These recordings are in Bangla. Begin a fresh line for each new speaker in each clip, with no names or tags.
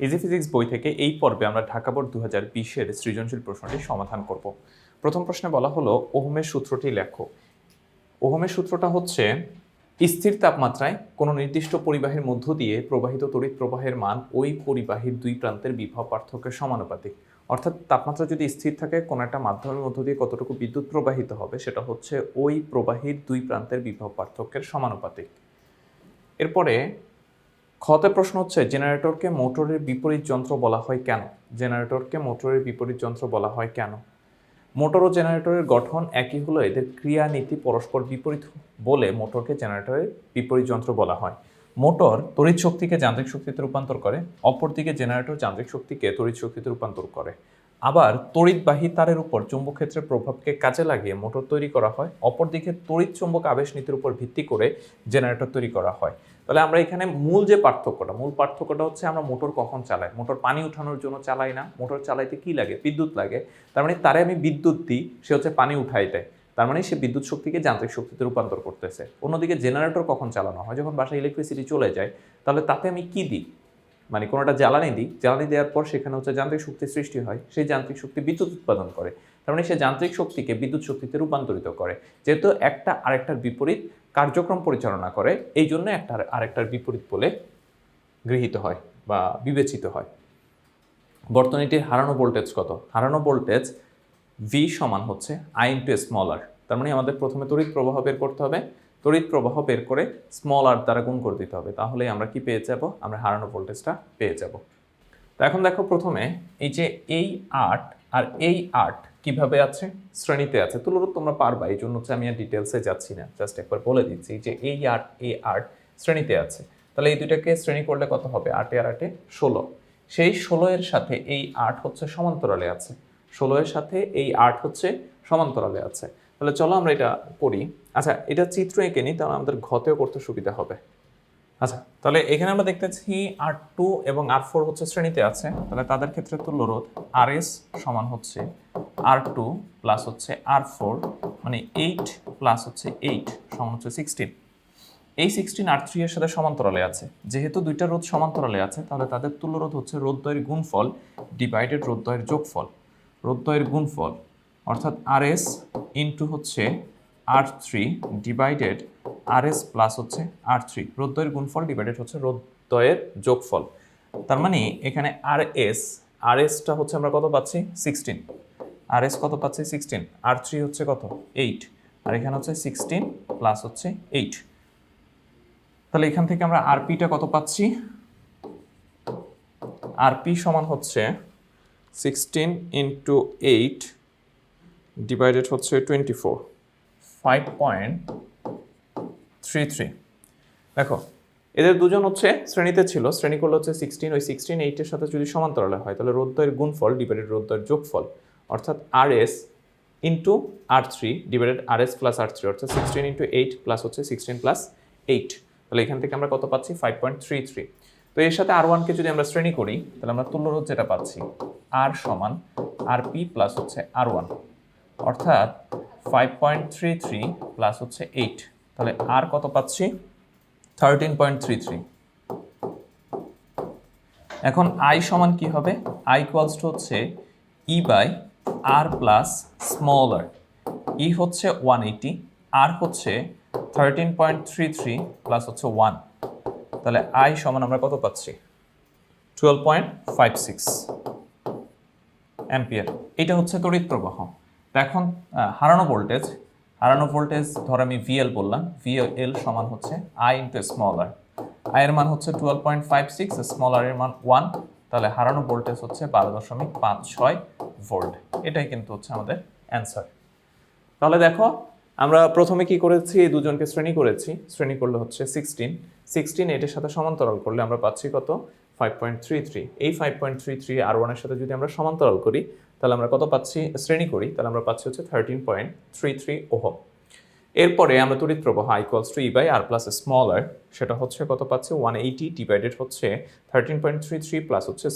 ইজি ফিজিক্স বই থেকে এই পর্বে আমরা ঢাকা বোর্ড দু হাজার বিশের সৃজনশীল প্রশ্নটি সমাধান করব। প্রথম প্রশ্নে বলা হলো, ওহমের সূত্রটি লেখো। ওহমের সূত্রটা হচ্ছে, স্থির তাপমাত্রায় কোনো নির্দিষ্ট পরিবাহের মধ্য দিয়ে প্রবাহিত তড়িৎ প্রবাহের মান ওই পরিবাহীর দুই প্রান্তের বিভব পার্থক্যের সমানুপাতিক। অর্থাৎ তাপমাত্রা যদি স্থির থাকে, কোনো একটা মাধ্যমের মধ্য দিয়ে কতটুকু বিদ্যুৎ প্রবাহিত হবে, সেটা হচ্ছে ওই প্রবাহীর দুই প্রান্তের বিভব পার্থক্যের সমানুপাতিক। এরপরে খতে প্রশ্ন হচ্ছে, জেনারেটরকে মোটরের বিপরীত যন্ত্র বলা হয় কেন? জেনারেটরকে মোটরের বিপরীত যন্ত্র বলা হয় কেন? মোটর ও জেনারেটরের গঠন একই হলো এদের ক্রিয়া নীতি পরস্পর বিপরীত বলে মোটরকে জেনারেটরের বিপরীত যন্ত্র বলা হয়। মোটর তড়িৎ শক্তিকে যান্ত্রিক শক্তিতে রূপান্তর করে, অপরদিকে জেনারেটর যান্ত্রিক শক্তিকে তড়িৎ শক্তিতে রূপান্তর করে। আবার তড়িৎবাহী তারের উপর চুম্বক ক্ষেত্রের প্রভাবকে কাজে লাগিয়ে মোটর তৈরি করা হয়, অপরদিকে তড়িৎ চুম্বক আবেশ নীতির উপর ভিত্তি করে জেনারেটর তৈরি করা হয়। তাহলে আমরা এখানে মূল যে পার্থক্যটা, মূল পার্থক্যটা হচ্ছে আমরা মোটর কখন চালাই? মোটর পানি উঠানোর জন্য চালাই না। মোটর চালাইতে কি লাগে? বিদ্যুৎ লাগে। তার মানে তারে আমি বিদ্যুৎ দিই, সে হচ্ছে পানি উঠাই দেয় তার মানে সে বিদ্যুৎ শক্তিকে যান্ত্রিক শক্তিতে রূপান্তর করতেছে। অন্যদিকে জেনারেটর কখন চালানো হয়? যখন বাসায় ইলেকট্রিসিটি চলে যায়, তাহলে তাতে আমি কি দিই? মানে কোনোটা জ্বালানি দিই? জ্বালানি দেওয়ার পর সেখানে হচ্ছে যান্ত্রিক শক্তি সৃষ্টি হয়। সেই যান্ত্রিক শক্তি বিদ্যুৎ উৎপাদন করে। তার মানে সে যান্ত্রিক শক্তিকে বিদ্যুৎ শক্তিতে রূপান্তরিত করে। যেহেতু একটা আরেকটার বিপরীত কার্যক্রম পরিচালনা করে, এই জন্য একটা আরেকটার বিপরীত বলে গৃহীত হয় বা বিবেচিত হয়। বর্তনীটির হারানো ভোল্টেজ কত? হারানো ভোল্টেজ ভি সমান হচ্ছে আই ইন্টু স্মল আর তার মানে আমাদের প্রথমে তড়িৎ প্রবাহ বের করতে হবে। তড়িৎ প্রবাহ বের করে স্মল আর দ্বারা গুণ করে দিতে হবে। তাহলেই আমরা কি পেয়ে যাব? আমরা হারানো ভোল্টেজটা পেয়ে যাব। তো এখন দেখো প্রথমে এই যে এই আট আর এই আট কীভাবে আছে? শ্রেণীতে আছে। তুলনা তোমরা পারবা এই জন্য হচ্ছে আমি আর ডিটেলসে যাচ্ছি না। জাস্ট একবার বলে দিচ্ছি যে এই আট এ আর্ট শ্রেণীতে আছে। তাহলে এই দুইটাকে শ্রেণি করলে কত হবে? আটে আর আটে ষোলো। সেই ষোলো এর সাথে এই আট হচ্ছে সমান্তরালে আছে। ষোলো এর সাথে এই আট হচ্ছে সমান্তরালে আছে। তাহলে চলো আমরা এটা করি। আচ্ছা এটা চিত্র এঁকে নিই, তাহলে আমাদের ঘতেও করতে সুবিধা হবে। আচ্ছা তাহলে এখানে আমরা দেখতেছি আর টু এবং আর ফোর হচ্ছে শ্রেণীতে আছে, তাহলে তাদের ক্ষেত্রে তুল্য রোধ আর এস সমান হচ্ছে আর টু প্লাস হচ্ছে আর ফোর মানে এইট প্লাস হচ্ছে এইট সমান হচ্ছে সিক্সটিন এই সিক্সটিন আর থ্রি এর সাথে সমান্তরালে আছে। যেহেতু দুইটা রোধ সমান্তরালে আছে, তাহলে তাদের তুল্য রোধ হচ্ছে রোধদ্বয়ের গুণফল ডিভাইডেড রোধদ্বয়ের যোগফল। রোধদ্বয়ের গুণফল, অর্থাৎ আর এস ইন্টু হচ্ছে R three divided R S plus হচ্ছে আর থ্রি রোধদ্বয়ের গুণফল ডিভাইডেড হচ্ছে রোধদ্বয়ের যোগফল। তার মানে এখানে আর এস আর এসটা হচ্ছে আমরা কত পাচ্ছি? সিক্সটিন আর এস কত পাচ্ছি? সিক্সটিন আর থ্রি হচ্ছে কত? এইট আর এখানে হচ্ছে সিক্সটিন প্লাস হচ্ছে এইট তাহলে এখান থেকে আমরা আরপিটা কত পাচ্ছি? আরপি সমান হচ্ছে সিক্সটিন ইন্টু এইট ডিভাইডেড হচ্ছে twenty four five point three three. দেখো, এদের দুজন হচ্ছে শ্রেণীতে ছিল। শ্রেণি করলে হচ্ছে সিক্সটিন ওই সিক্সটিন এইটের সাথে যদি সমান্তরালে হয়, তাহলে রোদ্দয়ের গুণফল ডিভাইডেড রোদ্দয়ের যোগফল, অর্থাৎ R S into R three divided R S plus R three অর্থাৎ সিক্সটিন ইন্টু এইট প্লাস হচ্ছে সিক্সটিন প্লাস এইট তাহলে এখান থেকে আমরা কত পাচ্ছি? ফাইভ পয়েন্ট থ্রি থ্রি তো এর সাথে আর ওয়ানকে যদি আমরা শ্রেণি করি, তাহলে আমরা তুল্যরোধ যেটা পাচ্ছি আর সমান আর পি প্লাস হচ্ছে আর ওয়ান অর্থাৎ five point three three plus হচ্ছে এইট তাহলে আর কত পাচ্ছি? থার্টিন পয়েন্ট থ্রি থ্রি এখন আই সমান কি হবে? আই ইকুয়ালস টু হচ্ছে E by R plus small R E হচ্ছে ওয়ান এইটি আর হচ্ছে thirteen point three three plus হচ্ছে ওয়ান তাহলে আই সমান আমরা কত পাচ্ছি? Twelve point five six ampere এটা হচ্ছে তড়িৎ প্রবাহ। এখন হারানো ভোল্টেজ হারানো ভোল্টেজ ধর আমি ভিএল বললাম ভিএল সমান হচ্ছে I into small R I এর মান হচ্ছে twelve point five six small R এর মান ওয়ান তাহলে হারানো ভোল্টেজ হচ্ছে বারো দশমিক পাঁচ ছয় ভোল্ট এটাই কিন্তু হচ্ছে আমাদের অ্যান্সার তাহলে দেখো, আমরা প্রথমে কি করেছি? এই দুজনকে শ্রেণি করেছি। শ্রেণি করলে হচ্ছে সিক্সটিন সিক্সটিন এটার সাথে সমান্তরাল করলে আমরা পাচ্ছি কত? ফাইভ পয়েন্ট থ্রি থ্রি এই five point three three R ওয়ানের সাথে যদি আমরা সমান্তরাল করি তাহলে আমরা কত পাচ্ছি? শ্রেণি করি, তাহলে আমরা পাচ্ছি হচ্ছে thirteen point three three ohm. এরপরে আমরা তড়িৎ প্রবাহ equals to E by R plus small R সেটা হচ্ছে কত পাচ্ছি? ওয়ান এইটি ডিভাইডেড হচ্ছে thirteen point three three plus হচ্ছে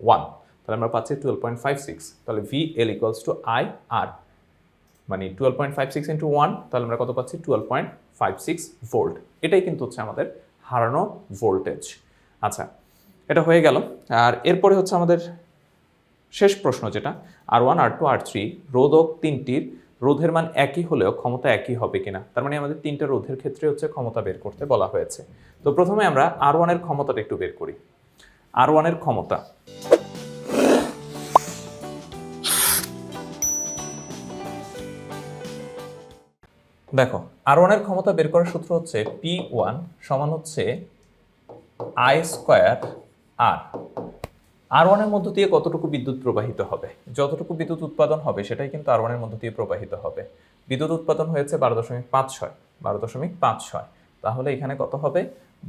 ওয়ান তাহলে আমরা পাচ্ছি টুয়েলভ পয়েন্ট ফাইভ সিক্স তাহলে V L equals to I R মানে twelve point five six into one তাহলে আমরা কত পাচ্ছি? Twelve point five six volt এটাই কিন্তু হচ্ছে আমাদের হারানো ভোল্টেজ আচ্ছা এটা হয়ে গেল। আর এরপরে হচ্ছে আমাদের শেষ প্রশ্ন যেটা R one R two R three রোধক তিনটির রোধের মান একই হলেও ক্ষমতা একই হবে কিনা, তার মানে আমাদের তিনটা রোধের ক্ষেত্রে হচ্ছে ক্ষমতা বের করতে বলা হয়েছে। তো প্রথমে আমরা আর ওয়ানের ক্ষমতাটা একটু বের করি। আর ওয়ানের ক্ষমতা। দেখো আর ওয়ানের ক্ষমতা বের করার সূত্র হচ্ছে পি ওয়ান সমান হচ্ছে আই স্কোয়ার আর আর ওয়ানের মধ্য দিয়ে কতটুকু বিদ্যুৎ প্রবাহিত হবে? যতটুকু বিদ্যুৎ উৎপাদন হবে, সেটাই কিন্তু আর ওয়ানের মধ্য দিয়ে প্রবাহিত হবে। বিদ্যুৎ উৎপাদন হয়েছে বারো দশমিক পাঁচ ছয়, বারো দশমিক পাঁচ ছয়। তাহলে এখানে কত হবে?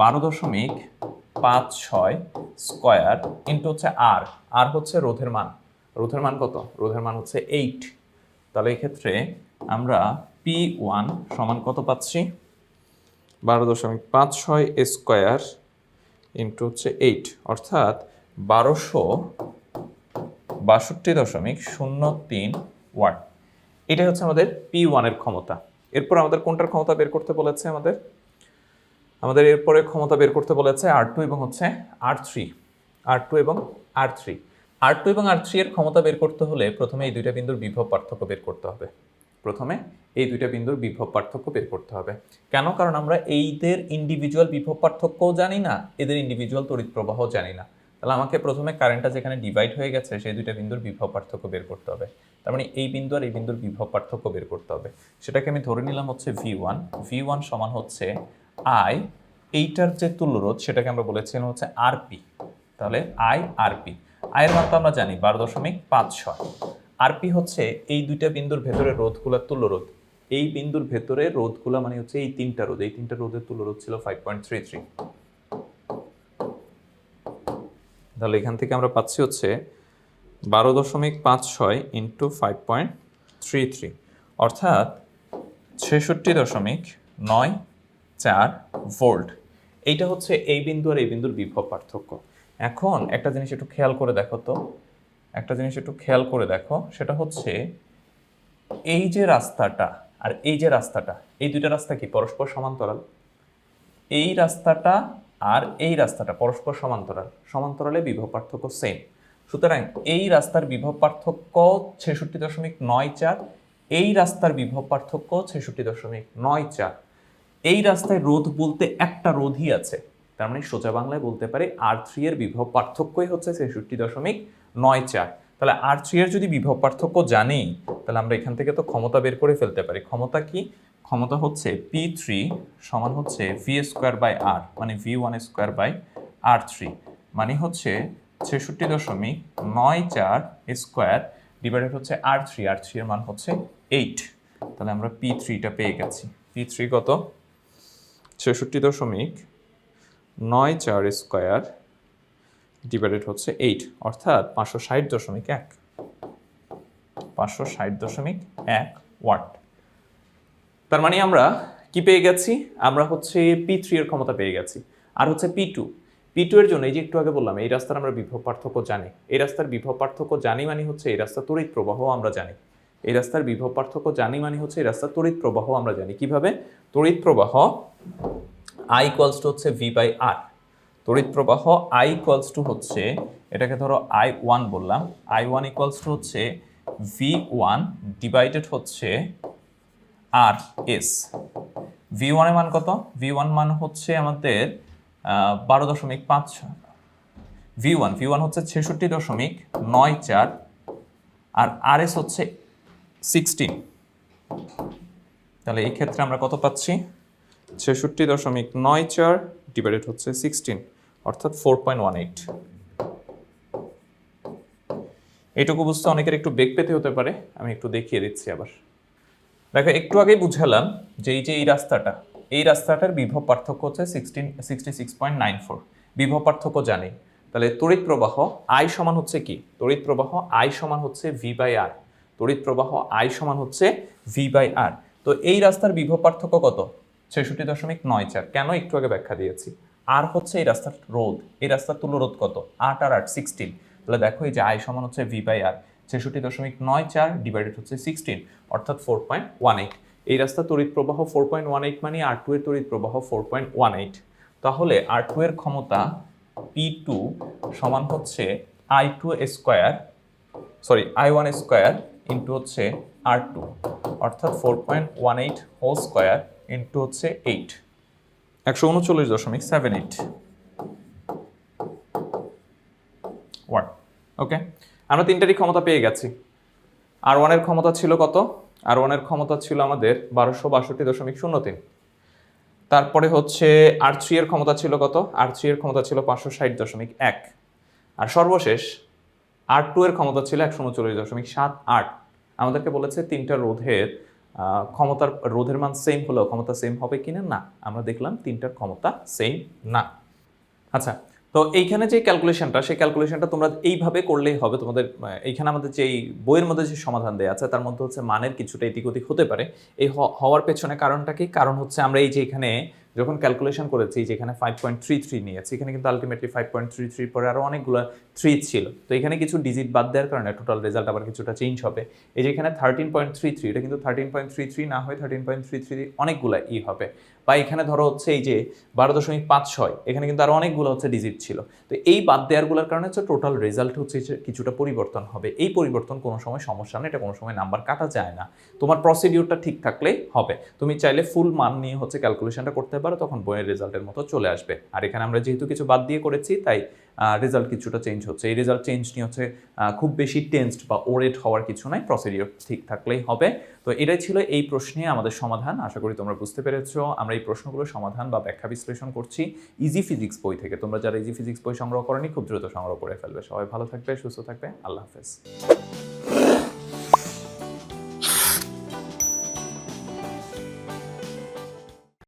বারো দশমিক পাঁচ ছয় স্কোয়ার ইন্টু হচ্ছে আর আর হচ্ছে রোধের মান। রোধের মান কত? রোধের মান হচ্ছে এইট তাহলে এক্ষেত্রে আমরা পি ওয়ান সমান কত পাচ্ছি? বারো দশমিক পাঁচ ছয় স্কোয়ার ইন্টু হচ্ছে এইট অর্থাৎ বারোশো বাষট্টি দশমিক শূন্য তিন ওয়াট। এটাই হচ্ছে আমাদের পি ওয়ানের ক্ষমতা। এরপর আমাদের কোনটার ক্ষমতা বের করতে বলেছে আমাদের? আমাদের এরপরে ক্ষমতা বের করতে বলেছে আর টু এবং হচ্ছে আর থ্রি আর টু এবং আর থ্রি আর টু এবং আর থ্রি এর ক্ষমতা বের করতে হলে প্রথমে এই দুইটা বিন্দুর বিভব পার্থক্য বের করতে হবে। প্রথমে এই দুইটা বিন্দুর বিভব পার্থক্য বের করতে হবে। কেন? কারণ আমরা এইদের ইন্ডিভিজুয়াল বিভব পার্থক্যও জানি না, এদের ইন্ডিভিজুয়াল তড়িৎ প্রবাহও জানি না। তাহলে আমাকে প্রথমে কারেন্টটা যেখানে ডিভাইড হয়ে গেছে, সেই দুইটা বিন্দুর বিভব পার্থক্য বের করতে হবে। তার মানে এই বিন্দু আর এই বিন্দুর বিভব পার্থক্য বের করতে হবে। সেটাকে আমি ধরে নিলাম হচ্ছে ভি ওয়ান ভি ওয়ান সমান হচ্ছে আই এইটার যে তুল্যরোধ, সেটাকে আমরা বলেছিলাম হচ্ছে আরপি তাহলে আই আর আরপি আয়ের মান তো আমরা জানি, বারো দশমিক পাঁচ ছয়। আরপি হচ্ছে এই দুইটা বিন্দুর ভেতরে রোধগুলোর তুল্যরোধ। এই বিন্দুর ভেতরে রোধগুলা মানে হচ্ছে এই তিনটা রোধ। এই তিনটা রোধের তুল্যরোধ ছিল ফাইভ পয়েন্ট থ্রি থ্রি তাহলে এখান থেকে আমরা পাচ্ছি হচ্ছে বারো দশমিক পাঁচ ছয় into five point three three অর্থাৎ ছেষট্টি দশমিক নয় চার ভোল্ট এইটা হচ্ছে এই বিন্দু আর এই বিন্দুর বিভব পার্থক্য। এখন একটা জিনিস একটু খেয়াল করে দেখো তো। একটা জিনিস একটু খেয়াল করে দেখো, সেটা হচ্ছে এই যে রাস্তাটা আর এই যে রাস্তাটা, এই দুইটা রাস্তা কি পরস্পর সমান্তরাল? এই রাস্তাটা আর এই রাস্তাটা পরস্পর সমান্তরাল। সমান্তরালে বিভব পার্থক্য সেম সুতরাং এই রাস্তার বিভব পার্থক্য ছেষট্টি দশমিক নয় চার, এই রাস্তার বিভব পার্থক্য ছেষট্টি দশমিক নয় চার। এই রাস্তায় রোধ বলতে একটা রোধই আছে। তার মানে সোজা বাংলায় বলতে পারে আর থ্রি এর বিভব পার্থক্যই হচ্ছে ছেষট্টি দশমিক নয় চার। তাহলে আর থ্রি এর যদি বিভব পার্থক্য জানেই, তাহলে আমরা এখান থেকে তো ক্ষমতা বের করে ফেলতে পারি। ক্ষমতা কি? ক্ষমতা হচ্ছে পি থ্রি সমান হচ্ছে ভি স্কোয়ার বাই আর মানে V one square by R three মানে হচ্ছে ছেষট্টি দশমিক নয় চার স্কোয়ার ডিভাইডেড হচ্ছে আর থ্রি আর থ্রি এর মান হচ্ছে এইট তাহলে আমরা পি থ্রিটা পেয়ে গেছি। পি থ্রি কত? ছেষট্টি দশমিক নয় চার স্কোয়ার ডিভাইডেড হচ্ছে এইট অর্থাৎ পাঁচশো ষাট দশমিক এক। পাঁচশো ষাট দশমিক এক ওয়াট তার মানে আমরা কি পেয়ে গেছি? আমরা হচ্ছে পি থ্রি এর ক্ষমতা পেয়ে গেছি। আর হচ্ছে পি টু পি টু এর জন্য এই যে একটু আগে বললাম, এই রাস্তার আমরা বিভব পার্থক্য জানি। এই রাস্তার বিভব পার্থক্য জানি মানে হচ্ছে এই রাস্তার তড়িৎ প্রবাহ আমরা জানি। এই রাস্তার বিভব পার্থক্য জানি মানে হচ্ছে এই রাস্তার তড়িৎ প্রবাহ আমরা জানি। কীভাবে? তড়িৎ প্রবাহ আই ইকুয়ালস টু হচ্ছে ভি বাই আর তড়িৎ প্রবাহ আই ইকুয়ালস টু হচ্ছে, এটাকে ধরো আই ওয়ান বললাম। I one equals to V one divided divided হচ্ছে আর এস। ভি ওয়ানের মান কত? ভি ওয়ান মান হচ্ছে আমাদের বারো দশমিক পাঁচ। ভি ওয়ান ভি ওয়ান হচ্ছে ছেষট্টি দশমিক নয় চার। আর আর এস হচ্ছে সিক্সটিন তাহলে এই ক্ষেত্রে আমরা কত পাচ্ছি? ছেষট্টি দশমিক নয় চার ডিভাইডেড হচ্ছে সিক্সটিন অর্থাৎ ফোর পয়েন্ট ওয়ান এইট এইটুকু বুঝতে অনেকের একটু বেগ পেতে হতে পারে, আমি একটু দেখিয়ে দিচ্ছি আবার। দেখো, একটু আগেই বুঝালাম যে এই যে এই রাস্তাটা, এই রাস্তাটার বিভব পার্থক্য হচ্ছে sixteen sixty six point nine four বিভব পার্থক্য জানি। তাহলে তড়িৎ প্রবাহ আই সমান হচ্ছে কি? তড়িৎ প্রবাহ আই সমান হচ্ছে ভি বাই আর তড়িৎ প্রবাহ আই সমান হচ্ছে ভি বাই আর তো এই রাস্তার বিভব পার্থক্য কত? ছেষট্টি দশমিক নয় চার। কেন? একটু আগে ব্যাখ্যা দিয়েছি। আর হচ্ছে এই রাস্তার রোধ। এই রাস্তার তুল্য রোধ কত? আট আর আট সিক্সটিন তাহলে দেখো এই যে আই সমান হচ্ছে ভি বাই আর ছেষট্টি দশমিক নয় চার ডিভাইডেড হচ্ছে সিক্সটিন অর্থাৎ ফোর পয়েন্ট ওয়ান এইট এই রাস্তা তড়িৎ প্রবাহ ফোর পয়েন্ট ওয়ান এইট মানে আর টু এর তড়িৎ প্রবাহ ফোর পয়েন্ট ওয়ান এইট তাহলে আর টু এর ক্ষমতা পি টু সমান হচ্ছে I two square sorry I one square into হচ্ছে আর টু অর্থাৎ four point one eight whole square into হচ্ছে এইট একশো উনচল্লিশ দশমিক সেভেন এইট ওয়ান ওকে আমরা তিনটারই ক্ষমতা পেয়ে গেছি। আর ওয়ানের ক্ষমতা ছিল কত? আর ওয়ানের ক্ষমতা ছিল আমাদের বারোশো বাষট্টি দশমিক শূন্য তিন। তারপরে হচ্ছে আর থ্রি এর ক্ষমতা ছিল কত? আর থ্রি এর ক্ষমতা ছিল পাঁচশো ষাট দশমিক এক। আর সর্বশেষ আর টু এর ক্ষমতা ছিল একশো উনচল্লিশ দশমিক সাত আট। আমাদেরকে বলেছে তিনটা রোধের ক্ষমতার, রোধের মান সেম হলেও ক্ষমতা সেম হবে কিনা? না। আমরা দেখলাম তিনটার ক্ষমতা সেম না। আচ্ছা তো এইখানে যে ক্যালকুলেশনটা সেই ক্যালকুলেশনটা তোমরা এইভাবে করলেই হবে। তোমাদের এইখানে আমাদের যে বইয়ের মধ্যে যে সমাধান দেওয়া আছে, তার মধ্যে হচ্ছে মানের কিছুটা এদিক ওদিক হতে পারে। এই হওয়ার পেছনে কারণটা কি? কারণ হচ্ছে আমরা এই যে এখানে যখন ক্যালকুলেশন করেছি যেখানে ফাইভ পয়েন্ট থ্রি থ্রি নিয়েছি, এখানে কিন্তু ultimately five point three three পরে আরও অনেকগুলো থ্রি ছিল। তো এখানে কিছু ডিজিট বাদ দেওয়ার কারণে টোটাল রেজাল্ট আবার কিছুটা চেঞ্জ হবে। এই যে এখানে থার্টিন পয়েন্ট থ্রি থ্রি এটা কিন্তু থার্টিন পয়েন্ট থ্রি থ্রি না হয় থার্টিন পয়েন্ট থ্রি থ্রি অনেকগুলো ই হবে। বা এখানে ধরো হচ্ছে এই যে বারো দশমিক পাঁচ ছয়, এখানে কিন্তু আরও অনেকগুলো হচ্ছে ডিজিট ছিল। তো এই বাদ দেওয়ারগুলোর কারণে হচ্ছে টোটাল রেজাল্ট হচ্ছে কিছুটা পরিবর্তন হবে। এই পরিবর্তন কোনো সময় সমস্যা নেই, এটা কোনো সময় নাম্বার কাটা যায় না। তোমার প্রসিডিউরটা ঠিক থাকলেই হবে। তুমি চাইলে ফুল মান নিয়ে হচ্ছে ক্যালকুলেশনটা করতে পারো, তখন বইয়ের রেজাল্টের মতো চলে আসবে। আর এখানে আমরা যেহেতু কিছু বাদ দিয়ে করেছি, তাই রেজাল্ট কিছুটা চেঞ্জ হচ্ছে। এই রেজাল্ট চেঞ্জ নিয়ে হচ্ছে খুব বেশি টেন্সড বা ওরেট হওয়ার কিছু নাই। প্রসিডিওর ঠিক থাকলেই হবে। তো এটাই ছিল এই প্রশ্নে আমাদের সমাধান। আশা করি তোমরা বুঝতে পেরেছ। আমরা এই প্রশ্নগুলো সমাধান বা ব্যাখ্যা বিশ্লেষণ করছি ইজি ফিজিক্স বই থেকে। তোমরা যারা ইজি ফিজিক্স বই সংগ্রহ করেনি, খুব দ্রুত সংগ্রহ করে ফেলবে। সবাই ভালো থাকবে, সুস্থ থাকবে। আল্লাহ হাফেজ।